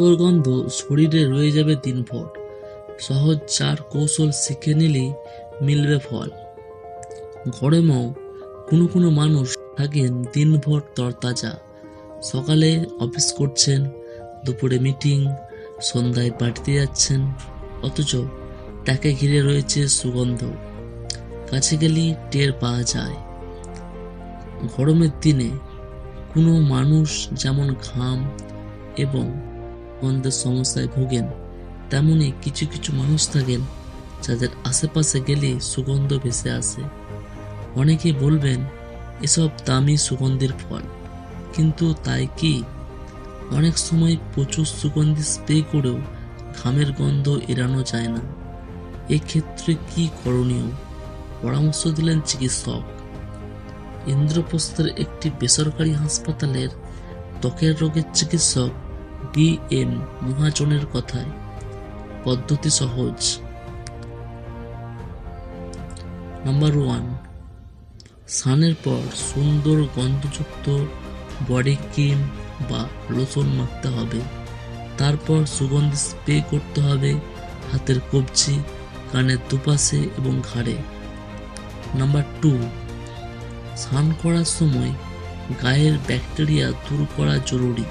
দুর্গন্ধ শরীরে রয়ে যাবে দিনভর। সহজ চার কৌশল শিখে নিলেই মিলবে ফল। গরমেও কোনো কোনো মানুষ থাকেন দিনভর তরতাজা। সকালে অফিস করছেন, দুপুরে মিটিং, সন্ধ্যায় পার্টিতে যাচ্ছেন, অথচ তাকে ঘিরে রয়েছে সুগন্ধ। কাছে গেলেই টের পাওয়া যায়। গরমের দিনে কোনো মানুষ যেমন ঘাম এবং গন্ধের সমস্যায় ভোগেন। তেমনি কিছু কিছু মানুষ থাকেন, যাদের আশেপাশে গেলে সুগন্ধ ভেসে আসে। অনেকে বলবেন, এসব দামি সুগন্ধির ফল। কিন্তু তাই কি? অনেক সময় প্রচুর সুগন্ধি স্প্রে করেও ঘামের গন্ধ এড়ানো যায় না। এক্ষেত্রে কি করণীয়? পরামর্শ দিলেন চিকিৎসক। ইন্দ্রপ্রস্থের একটি বেসরকারি হাসপাতালের ত্বকের রোগের চিকিৎসক ডি এম মহাজনের কথায় পদ্ধতি সহজ। নাম্বার ওয়ান, স্নানের পর সুন্দর গন্ধযুক্ত বডি ক্রিম বা লোশন মাখতে হবে। তারপর সুগন্ধি স্প্রে করতে হবে হাতের কবজি, কানের দুপাশে এবং ঘাড়ে। নাম্বার টু, স্নান করার সময় গায়ের ব্যাকটেরিয়া দূর করা জরুরি।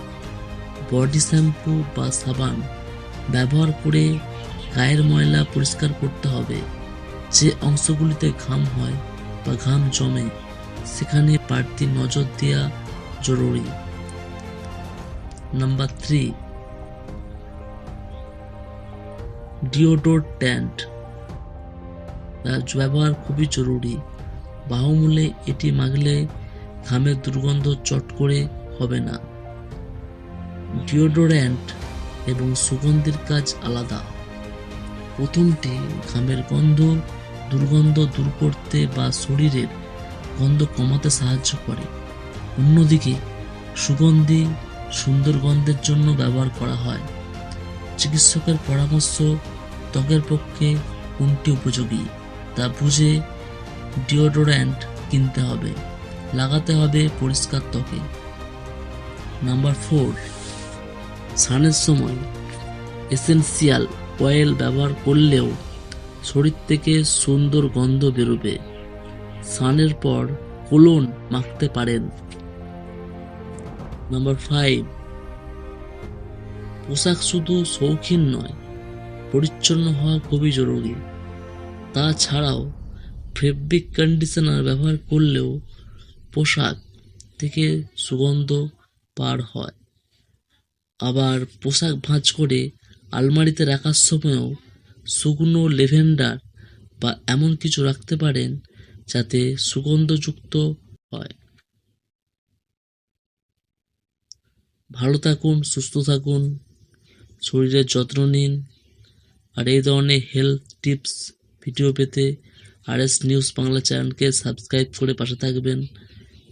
বডি শ্যাম্পু বা সাবান ব্যবহার করে গায়ের ময়লা পরিষ্কার করতে হবে। যে অংশগুলিতে ঘাম হয় বা ঘাম জমে, সেখানে বাড়তি নজর দেওয়া জরুরি। নাম্বার থ্রি ডিওডোরট্যান্ট ব্যবহার খুবই জরুরি। বাহুমূলে এটি মাগলে ঘামের দুর্গন্ধ চট করে হবে না। ডিওডোরেন্ট এবং সুগন্ধির কাজ আলাদা। প্রথমটি ঘামের গন্ধ, দুর্গন্ধ দূর করতে বা শরীরের গন্ধ কমাতে সাহায্য করে। অন্যদিকে, সুগন্ধি সুন্দর গন্ধের জন্য ব্যবহার করা হয়। চিকিৎসকের পরামর্শ, ত্বকের পক্ষে কোনটি উপযোগী তা বুঝে ডিওডোরেন্ট কিনতে হবে। লাগাতে হবে পরিষ্কার ত্বকে। নাম্বার ফোর স্নানের সময় এসেন্সিয়াল অয়েল ব্যবহার করলেও শরীর থেকে সুন্দর গন্ধ বেরোবে। স্নানের পর কোলন মাখতে পারেন। নাম্বার ফাইভ পোশাক শুধু শৌখিন নয়, পরিচ্ছন্ন হওয়া খুবই জরুরি। তাছাড়াও ফেব্রিক কন্ডিশনার ব্যবহার করলেও পোশাক থেকে সুগন্ধ পার হয়। আবার পোশাক ভাঁজ করে আলমারিতে রাখার সময়ও শুকনো লেভেন্ডার বা এমন কিছু রাখতে পারেন যাতে সুগন্ধযুক্ত হয়। ভালো থাকুন, সুস্থ থাকুন, শরীরের যত্ন নিন, আর এই ধরনের হেলথ টিপস ভিডিও পেতে আর এস নিউজ বাংলা চ্যানেলকে সাবস্ক্রাইব করে পাশে থাকবেন।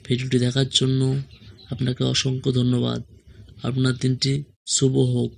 ভিডিওটি দেখার জন্য আপনাকে অসংখ্য ধন্যবাদ। আপনার দিনটি শুভ হোক।